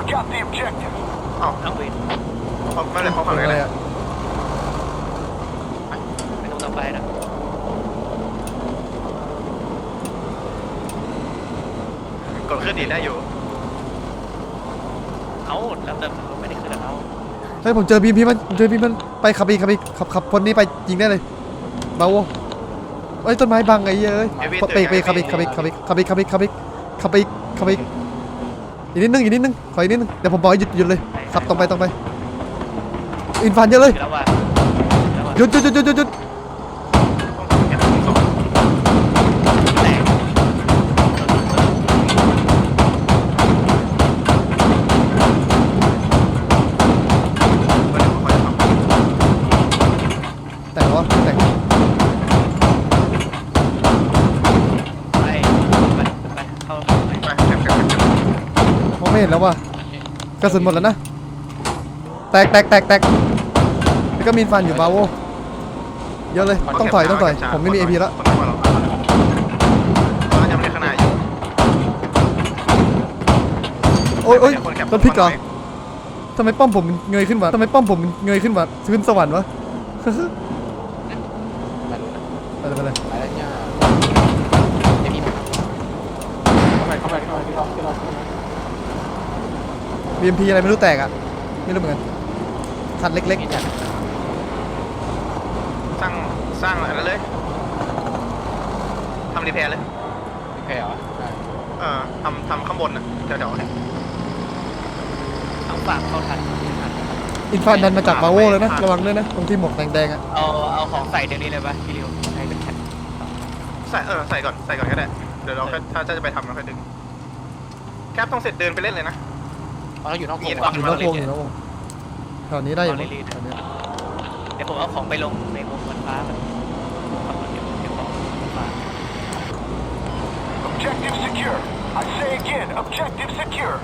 We got the objective. เอ้าเอาเวนเขาไม่เลยเขาฝั่งไหนอะไรเลยอะไม่ต้องต่อไปนะกดขึ้นดีได้อยู่เอาแล้วแต่มันไม่ได้ขึ้นแล้วเฮ้ยผมเจอบีมพีมันผมเจอบีมมันไปขับอีกขับอีกขับขับคนนี้ไปยิงได้เลยเบาโวเอ้ยต้นไม้บังไอ้เหี้ยเอ้ยไปไปขับอีกขับอีกขับอีกขับอีกขับอีกขับอีกขับอีกขับอีก อีกนิดนึงอีกนิดนึงขออีกนิดนึงเดี๋ยวผมบอกให้หยุดหยุดเลยขับตรงไปตรงไปอินฟานเยอะเลยแล้วว่าแล้วว่าหยุดหยุดหยุดหยุดหยุดหยุด เก็บของส่ง แตก เดี๋ยวเขาจะทำ แต่ว่าแต่ ไปไปไปเข้าไป ไปเก็บเก็บเก็บเก็บ มองไม่ เห็นแล้วว่ะกระสุนหมดแล้วนะ แตกแตกแตกแตกแล้วก็มีอินฟานอยู่บาโวเยอะเลย ต้องถอยต้องถอย ผมไม่มีเอพีแล้วคนน้อยกว่าเราตอนนั้นยังไม่ได้ขนาดอยู่โอ้ยโอ้ยคนแคปรถพลิกเหรอทำไมป้อมผมมันเงยขึ้นวะทำไมป้อมผมมันเงยขึ้นวะขึ้นสวรรค์วะ ไม่รู้นะ ไปเลยไปเลย ไปแล้วเนี่ยไอพี่เข้าไปเข้าไปเข้าไปที่รอบที่รอบ บีเอ็มพีอะไรไม่รู้แตกอะ ไม่รู้เหมือนกันคันเล็กนี่จัดสร้างสร้างอะไรเลยทำรีแพร์เลยไม่แพ้เหรอได้เออทำทำข้างบนน่ะแถวๆเนี่ยเอาฝากเข้าทันทันๆอินฟานดันมาจากบาโวเลยนะระวังด้วยนะตรงที่หมวกแดงๆอะเอาเอาของใส่เดี๋ยวนี้เลยป่ะพี่ริวใช้เป็นแผ่นใส่เออใส่ก่อนใส่ก่อนก็ได้เดี๋ยวเราค่อยถ้าจะไปทำเราค่อยดึงแคปต้องเสร็จเดินไปเล่นเลยนะ เพราะเราอยู่นอกวมีงดว่ะอยู่นอกวงอยู่นอกวงแถวนี้ได้อยู่มั้งแถวนี้เดี๋ยวผมเอาของไปลงในวงบนฟ้ามันขับรถเก็บเก็บของบนฟ้า Objective secure. I say again, objective secure.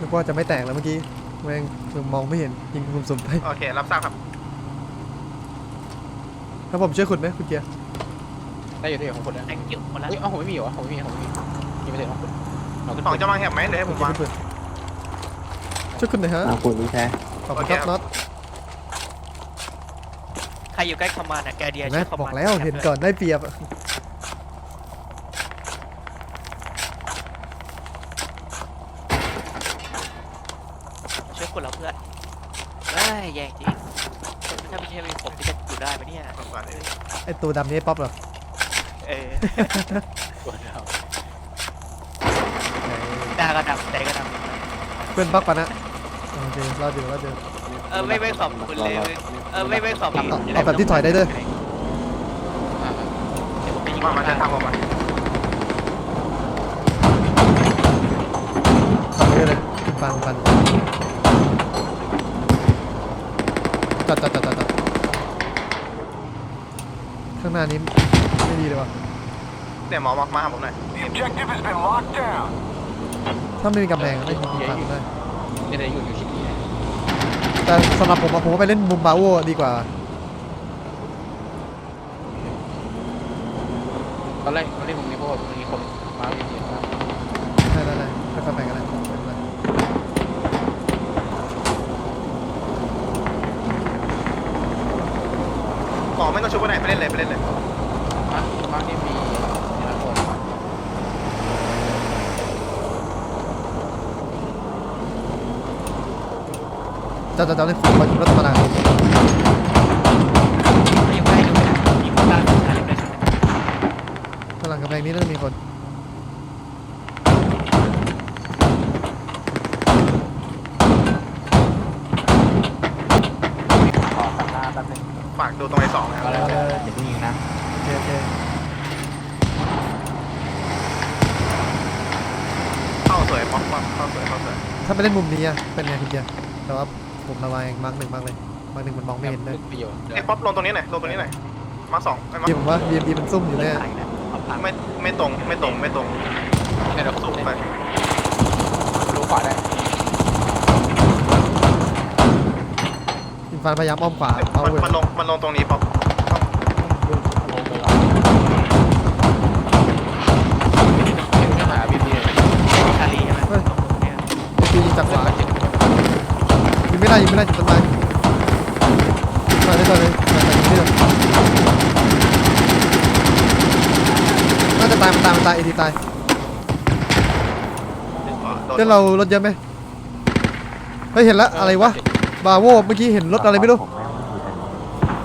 นึกว่าจะไม่แตกแล้วเมื่อกี้แม่งมองไม่เห็นยิงสุ่มๆไปโอเครับทราบครับ ถ้าผมช่วยขุดไหมคุณเกียร์ ได้อยู่ได้อยู่ของคุณนะแองกิ้วหมดแล้วเฮ้ยเอาผมไม่มีเหรอผมไม่มีผมไม่มีมีไม่ได้ของคุณเราขึ้นสองจะมาแหบไหมเดี๋ยวให้ผมวางเพื่อนช่วยขุดหน่อยฮะอ่าคุณวิแท้ขอบคุณโอเคครับน็อตใครอยู่ใกล้คอมมานด์อะแกเดียเห็นไหมช่วยคอมบมาอนกด์แล้วเห็นก่อนได้เปรียบอะช่วยคนเราเพื่อนเฮ้ยแย่จริงถ้าไม่ใช่ผมจะอยู่ได้ไหมเนี่ย ไอตัวดำนี่ป๊อปเหรอ เออตัวเดียวดาก็ดำใจก็ดเพื่อนป๊อปปะนะโอเครอดอยู่รอดอยู่ำเออไม่ไม่ขอบคุณเลยเออไม่ไม่ขอบคุณเอาเอาแบบที่ถอยได้ด้วยอ่าเดี๋ยวผมไปยิงมามาข้าจะงทำออกมาขับไปเลยฟังฟังจอดจอดจอดจอดจอดข้างหน้านี้ ไม่ดีเลยว่ะเดี๋ยวหมอมามาหาผมหน่อย The objective has been locked down. ถ้าไม่มีกำแพงไม่ยิงฟังได้เนี่ยได้อยู่อยู่ที่นี่แต่สำหรับผมอะผมว่าไปเล่นมุมบาโวดีกว่า ตอนแรกตอนแรกผมนี่เพราะว่ามีคนมาเยอะมากได้ได้ได้ค่อยๆไปกันได้ไม่เป็นไรหมอไม่ต้องชุบไปไหนไปเล่นเลยไปเล่นเลย บ้านที่มีเจ้าเจ้าเจ้าได้ขู่มาชุดรถตนาอยู่ใกล้ยู่ใกล้มีนตามอยู่ใกล้เลยกำลังกำแพงนี้เริ่มมีคนาสวยป๊อปป๊อปเข้าสวยเข้าสวยถ้าไปเล่นมุมนี้อะเป็นไงคุณเกียร์แต่ว่าผมระวังมาร์กหนึ่งมากเลยมาร์กหนึ่งมันมองไม่เห็นเลยประโยชน์ไอ้ป๊อปลงตรงนี้หน่อยลงตรงนี้หน่อยมาสองไอ้มาบีผมว่า BMP มันซุ่มอยู่แน่ถ่ายนะเอาพังไม่ไม่ตรงไม่ตรงไม่ตรงเนี่ยเราสูสู้งไปไปรู้ขวาได้อินฟานพยายามอ้อมขวาเอามันเว้ยมันลงมันลงตรงนี้ป๊อป ได้จากต้นไม้ต่อยเลยต่อยเลยต่อยเลยต่อยเลยน่าจะตายมันตายมันตายเอทีตายเดี๋ยวเรารถเยอะไหมเฮ้ยเห็นแล้วอะไรวะบาโวเมื่อกี้เห็นรถอะไรไม่รู้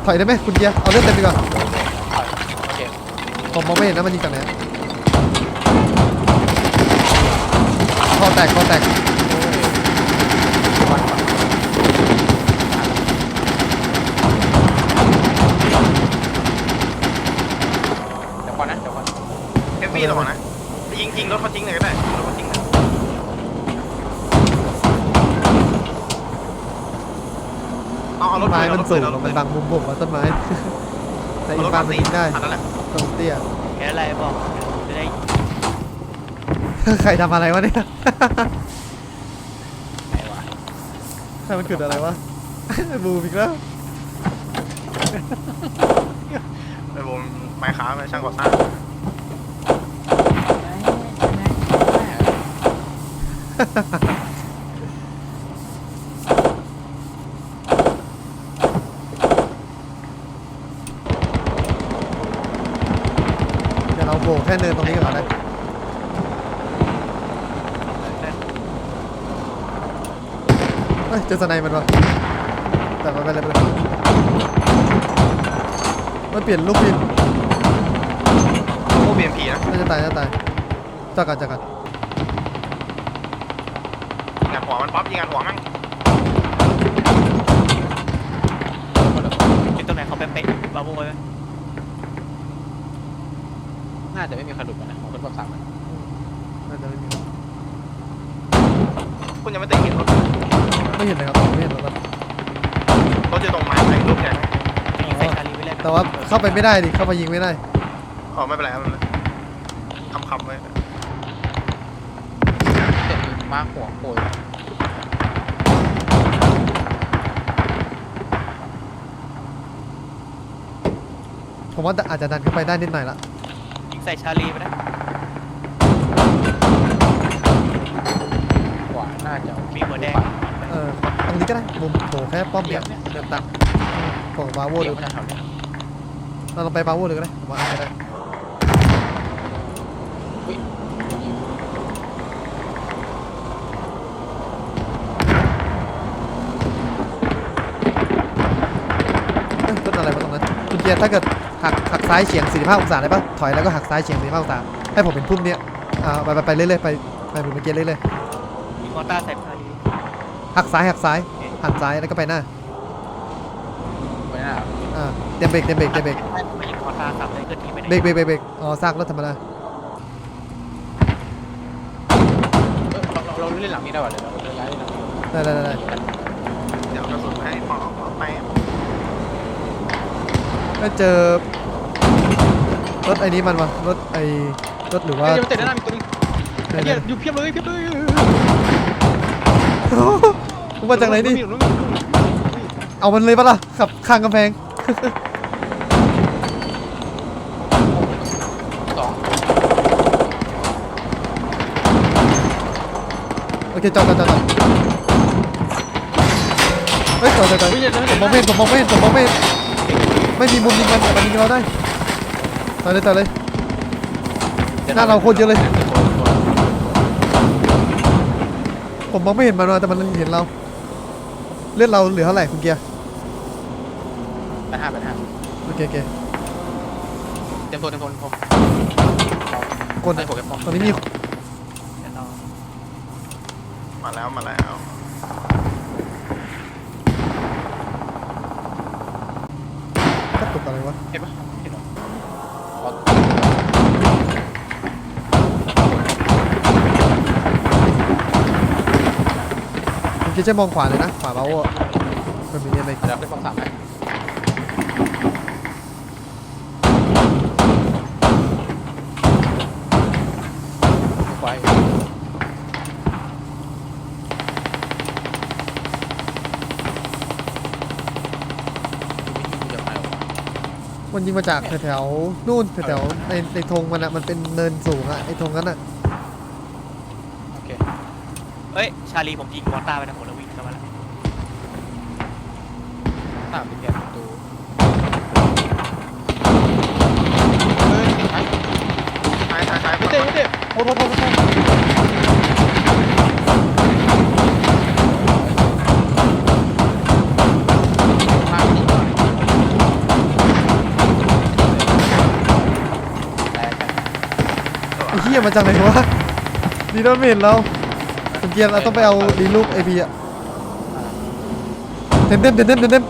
ถอยได้ไหมคุณเกียร์เอาเลือดเต็มดีกว่าโอเคผมมองไม่เห็นนะมันยิงจากไหนคอแตกคอแตก เดี๋ยวก่อนนะเดี๋ยวก่อน เฮฟวี่ระวังนะยิงยิงรถเขาทิ้งเลยก็ได้ยิงรถเขาทิ้งเลยเอาเอาร ต้ ถ นไม้ปืมันเอารถสูปืงเอารถมัปืนนบังมุมผมว่าต้นไม้แต่เอาอีรกถบามางมันสี่ยิงได้อันนั้นแหละตรงเตี้ยเห็นอะไรบอกจะได้ใครทำอะไรวะเนี่ยไหนวะใครมันเกิดอะไรวะบูมอีกแล้วไอ้วงไม้ค้าไปช่างก่อสร้าง เดี๋ยวเราโบกแค่เนินตรงนี้ก่อนนะเฮ้ยเจอสไนมันวะแต่มันไปเลยไปเลยมันเปลี่ยนลูกบินพวกบีเอ็มพีนะน่าจะตายน่าจะตายจักกันจักกันยิงอัดหัวมันป๊อปยิงอัดหัวมั่งเป็นตรงไหนเขาเป๊ะๆบาโบไว้ไหม น่าจะไม่มีใครหลุดมานะของคนแบบสามอะน่าจะไม่มีคุณยังไม่ได้เห็นรถไม่เห็นเลยครับไม่เห็นรถครับรถอยู่ตรงไม้ไอ้รูปใหญ่นะยิงใส่ชาลีไปเลยแต่ว่าเข้าไปไม่ได้ดิเข้าไปยิงไม่ได้อ๋อไม่เป็นไรไม่เป็นไรคำคำๆไว้เจ็บมีมากหัวโผล่ผมว่าอาจจะดันขึ้นไปได้นิดหน่อยละยิง ใส่ชาลีไปนะขวาน่าจะมีหัวแดงเออตรงนี้ก็ได้มุมโผล่แค่ป้อมเหลี่เดียยวมเนี่ยเดินตักของบาโวเหลี่ดูยมมันแถวๆเนี่ยเราลองไปบาโวเลยก็ได้ผมว่าเอาไปได้อุ้ยยิงเอ้ยต้นอะไรวะตรงนั้นคุณเกียร์ถ้าเกิด หักหักซ้ายเฉียง45องศาได้ปะถอยแล้วก็หักซ้ายเฉียง45องศาให้ผมเป็นพุ่มเนี้ยอ่าไปไปไปเรื่อยๆไปไปเหมือนเมื่อกี้เรื่อยยิงมอต้าใส่ชาลีๆหักซ้ายหักซ้ายหักซ้ายแล้วก็ไปหน้าไว้หน้าอ่าเตรียมเบรกเตรียมเบรกเตรียมเบรกมายิงมอต้าขับเลยเกิดที่ไปไหนเบรกเบรกเบรกเบรกอ๋อซากรถธรรมดาเอ้ยเราเราเราเล่นหลังนี้ได้ป่ะเดี๋ยวเราเราย้ายเล่นหลังนี้ได้ได้ได้ได้เดี๋ยวกระสุนให้หมอไป ก็เจอรถไอ้นี้มันวะรถไอ้รถหรือว่าเฮ้ยเดี๋ยวมันเตะด้านหน้ามีตัวนึงไหนไอ้ไหนเหี้ยอยู่เพียบเลยเพียบเลยมึงมาจากไหนนี่มีอยู่มีอยู่มีอยู่เอามันเลยปะล่ะขับข้างกำแพงสองโอเคจอดจอดจอดจอดเฮ้ยจอดจอดจอดเฮ้ยเดี๋ยวเดี๋ยวผมมองไม่เห็นผมมองไม่เห็นผมมองไม่เห็น ไม่มีมุมยิงมันแต่มันยิงเราได้ต่อเลยต่อเลยหน้าเราโคตรเยอะเลย ผมมองไม่เห็นมันว่ะแต่มันเห็นเรา เลือดเราเหลือเท่าไหร่คุณเกียร์แปดห้าแปดห้าโอเคโอเคเต็มตัวเต็มตัวเต็มตัวกดใส่โปรแกรมฟอร์มตอนนี้มีเดี๋ยวรอมาแล้วมาแล้ว กระตุกอะไรวะ เห็นปะเห็นเหรออ๋อ คุณเกียร์จะมองขวาเลยนะ ขวาเบาอะมันมีอะไรเดี๋ยวเล่นฟอร์มสามให้ไว้จะไปหรอวะมันยิงมาจากแถวๆนู่นแถวๆในในธงมันอะมันเป็นเนินสูงอะไอ้ธงนั้นอะ โอเค เฮ้ย ชาลีผมยิงมอต้าไปนะผมแล้ววิ่งเข้ามาแล้วต่างเป็นแกนประตูเฮ้ยไอ้ท้ายท้ายท้ายไม่เต้ไม่เต้โทษโทษโทษโทษทางนี้หน่อยแตกกันไอ้เหี้ยมาจากไหนวะดีโดนไม่เห็นเรา คุณเกียร์เราต้องไปเอาดีลูกไอพีอะเต็มเต็มเต็มเต็มเต็มเต็ม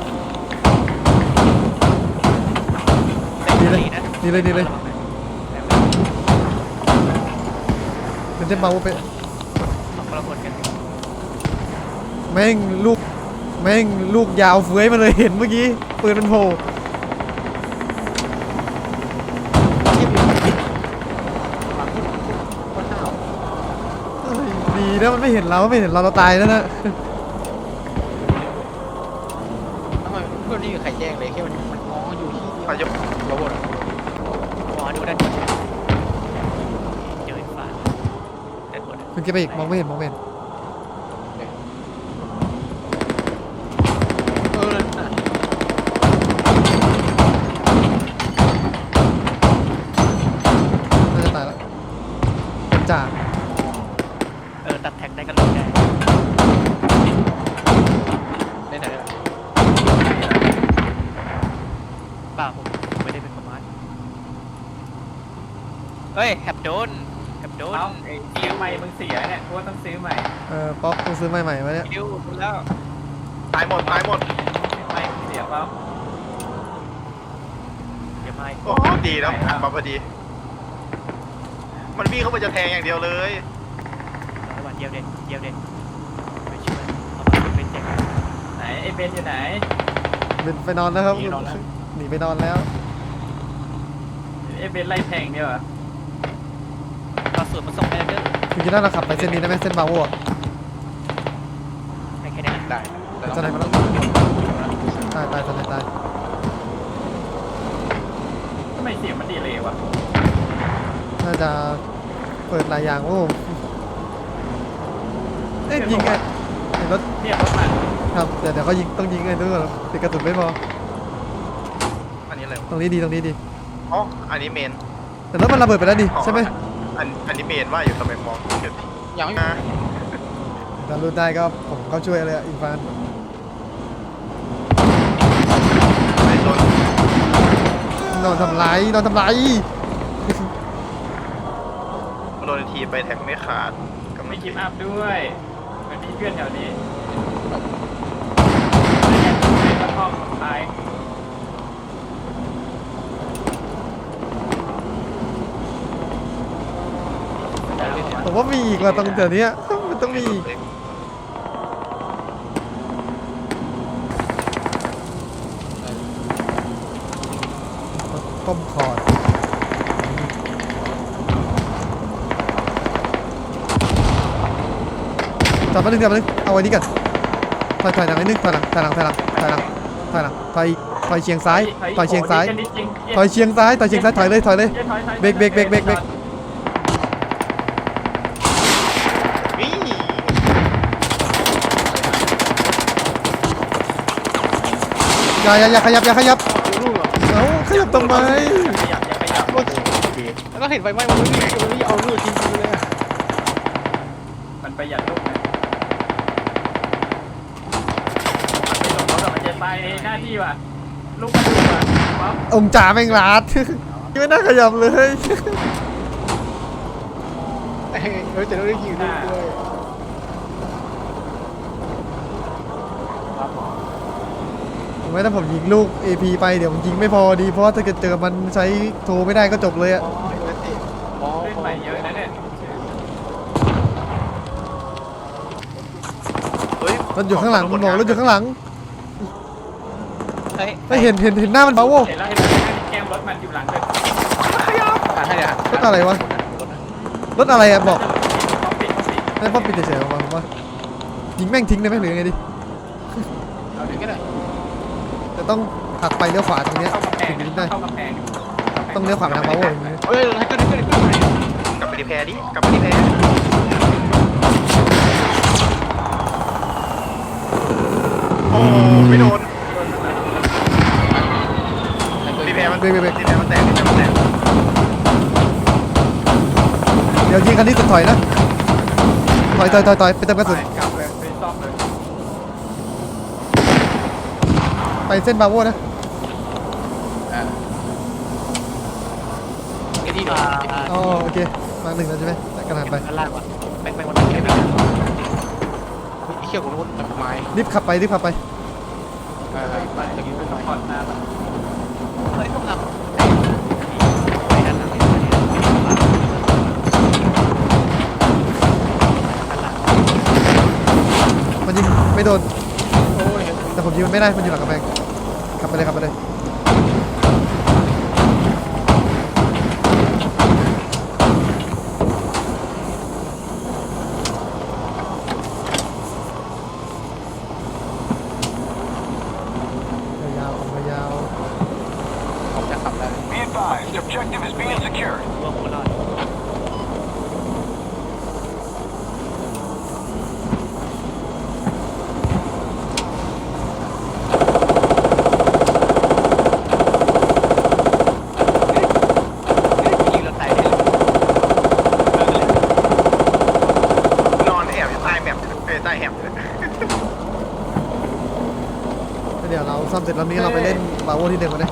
เต็มดีเลยที่นะดีเลยดีเลยเต็มเต็มมาว่าไปของคนละคนกันแม่งลูกแม่งลูกยาวเฟื้อยมาเลยเห็นเมื่อกี้ปืนมันโผล่ ที่มีคนคิดหลังที่คนหนาว เฮ้ยดี นะมันไม่เห็นเราไม่เห็นเราเราตายแล้วนะทำไมเพื่อนนี่มีใครแจ้งเลยแค่มันมันง้ออยู่ที่เดียวพายกระบบอะหมอดูด้านบนเจอไอ้ฟ้าด้านบนอะคุณเกียร์ไปอีกมองไม่เห็นมองไม่เห็น เออน่ะ น่าจะตายแล้วเป็นจ่า เออตัดแท็กได้ก็ลงได้ ไหนไหนอะ เปล่าผมไม่ได้เป็นประมาณเฮ้ยแฮปโดนแฮปโดนเอ้าไอ้ซื้อใหม่มึงเสียเนี่ยกูว่าต้องซื้อใหม่เออป๊อกต้องซื้อใหม่ๆมาเนี่ยคิวดูแล้วตายหมดตายหมดซื้อใหม่มึงเสียเปล่า เดี๋ยวไม่โอ้โหดีนะมาพอดี มันวิ่งเข้าไปจะแทงอย่างเดียวเลย ระหว่างเดียวเด็ดเดียวเด็ดไปช่วยเอามาเป็นแจ็คไหนไอ้เบนอยู่ไหน เป็นไปนอนแล้วครับหนีนอนแล้ว หนีไปนอนแล้วไอ้เบนไล่แทงเนี่ยเหรอเรา สูตรมาส่งไปเด้อคุณคิดว่าเราขับไปเส้นนี้ได้ไหมเส้นบาโวอะไม่แค่นี้ได้แต่ต้องจะไหนมาแล้วตายตายตายตายทำไมเสียงมันดีเลยวะน่าจะเปิดหลายอย่างโอ้โหเอ๊ะยิงไงเห็นรถเนี่ยรถมันครับเดี๋ยวเดี๋ยวเขายิงต้องยิงไงด้วยติดกระสุนไม่พออันนี้อะไรวะตรงนี้ดีตรงนี้ดีอ๋ออันนี้เมนแต่รถมันระเบิดไปแล้วดิใช่ไหม อันอันนี้เมนว่าอยู่ทำไมมองเดี๋ยวยังไม่อะถ้ารู้ได้ก็ผมก็ช่วยเลยอะอินฟานไปโดนนอนทำไรนอนทำไรโดนทีไปแท็กไม่ขาดก็ไม่ไม่กิคิฟดต์อัพด้วย มันมีเพื่อนแถวนี้กระท่อมตาย ผมว่ามีอีกว่าตรงแถวเนี้ยมันต้องมีอีกต้มคอร์ดจับมาหนึ่งจับมาหนึ่งเอาไว้นี่กันถอยถอยหลังนิดนึงถอยหลังถอยหลังถอยหลังถอยหลังถอยหลังถอยถอยเฉียงซ้ายถอยเฉียงซ้ายถอยเฉียงซ้ายถอยเฉียงซ้ายถอยเลยถอยเลยเบรกเบรกเบรกเบรกเบรก วิ่ง อย่าอย่าอย่าขยับอย่าขยับลูกเหรอเอ้าขยับทำไมขยับอย่าขยับรถแล้วก็เห็นไฟไหม้มันไม่มีมันไม่เอาลูกทิ้งไปเลยอะมันประหยัดลูกนะมันไม่หลบรถอะมันจะตายหน้าที่ว่ะลูกมันดูว่ะป๊อปองค์จ่าแม่งลาดไม่น่าขยับเลย เฮ้ยเฮ้ยแต่เราได้ยิงลูกด้วย ผมว่าถ้าผมยิงลูก AP ไปเดี๋ยวผมยิงไม่พอดี เพราะว่าถ้าเกิดเจอมันใช้โทรไม่ได้ก็จบเลยอะอ๋อเฮ้ยเตะอ๋อเล่นใหม่เยอะนะเนี่ยเฮ้ยรถอยู่ข้างหลังคุณบอกรถอยู่ข้างหลังเฮ้ยไม่เห็นเห็นเห็นหน้ามันเบาโวเห็นแล้วเห็นแล้วแกมรถมันอยู่หลังเลยหันให้เดี๋ยวหันรถอะไรวะรถนะรถอะไรอะบอกป๊อปปิดป๊อปปิดให้ป้อมปิดเฉยๆออกมาผมว่ายิงแม่งทิ้งได้ไหมหรือยังไงดิ เอาถึงก็ได้ แต่ต้องหักไปเลี้ยวขวาตรงเนี้ยเข้ากำแพงถึงจะยิงได้ เข้ากำแพงต้องเลี้ยวขวาไปทางเบาโวอย่างนี้เฮ้ยให้ก็ได้ก็ได้ก็ได้กลับไปดีแพรดิกลับไปดีแพรโอ้ไม่โดนโดนข้างหลังเบรกเบรกเบรกที่เนี่ยมันแตกที่เนี่ยมันแตกเดี๋ยวยิงคันนี้สุดถอยนะ ถอยถอยถอยถอยไปเติมกระสุนกลับเลยไปซ่อมเลย ไปเส้นบาโวนะอ่าไอ้ที่อ่าอ๋อโอเคมาหนึ่งแล้วใช่ไหมกระดานไปข้างล่างวะแบงค์แบงค์วันนี้แบงค์ไอ้เขี้ยวของรถมันไม้รีบขับไปรีบขับไป เออไปตะกี้เป็นไม้ผ่อนหน้าละเฮ้ยพวกเราไปด้านหลังเลยข้างล่างมันยิงไม่โดน โอ้ยแต่ผมยิงมันไม่ได้ มันอยู่หลังกำแพงขับ ไปเลยครับไปเลยาวๆยาว ผมจะขับได้ Be advised, objective is being secured. รวมหัวรอด ยิงรถไถได้เลย นอนแอบอยู่ใต้แมปเอ้ยใต้แฮมเลย ๆเดี๋ยวเราซ่อมเสร็จแล้ว นี้เราไปเล่นบาโวที่หนึ่งกันเลย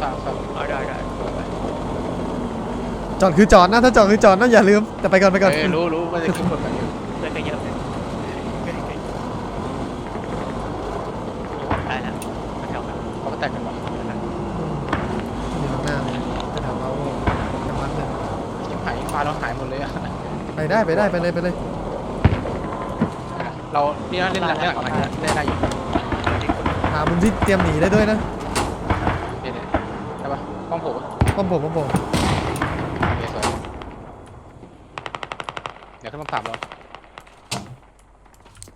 สามสามเอาได้ได้จอดคือจอดนะถ้าจอดคือจอดนะอย่าลืมแต่ไปก่อนไปก่อนเออรู้รู้ว่าจะขึ้นคนกันอยู่เพื่อนก็เยอะได้แล้วแถวนั้นเขาก็แตกกันหมดอยู่ข้างหน้าเลยจะถามบาโวจังหวัดหนึ่งยังหายฟ้าเราหายหมดเลยอะไปได้ไปได้ไปเลยไปเลย เรานี่นะเล่นหลังเล่นหลังเล่นได้อยู่หามุมที่เตรียมหนีได้ด้วยนะเดี๋ยวใช่ปะป้อมผมป้อมผมป้อมผมโอเคสวยเดี๋ยวขึ้นมาถามเรา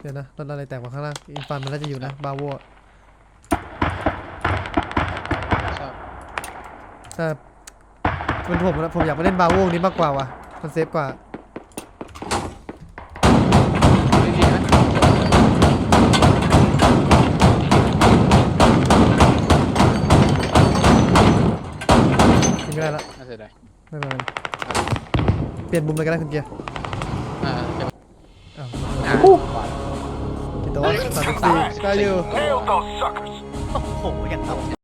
เดี๋ยวนะรถอะไรแตกมาข้างล่างอินฟันมันน่าจะอยู่นะบาโวอะชอบแต่เป็นผมนะผมอยากมาเล่นบาโวนี้มากกว่าว่ะมันเซฟกว่า สียดายไม่เป็นไรเปลี่ยนมุมเลยก็ได้คุณเกียร์อ่าเดี๋ยวอ้าวอ่าขวากี่ตัวสามสิบสี่ได้อยู่ Nailed those suckers. โอ้โหอย่างต่ำ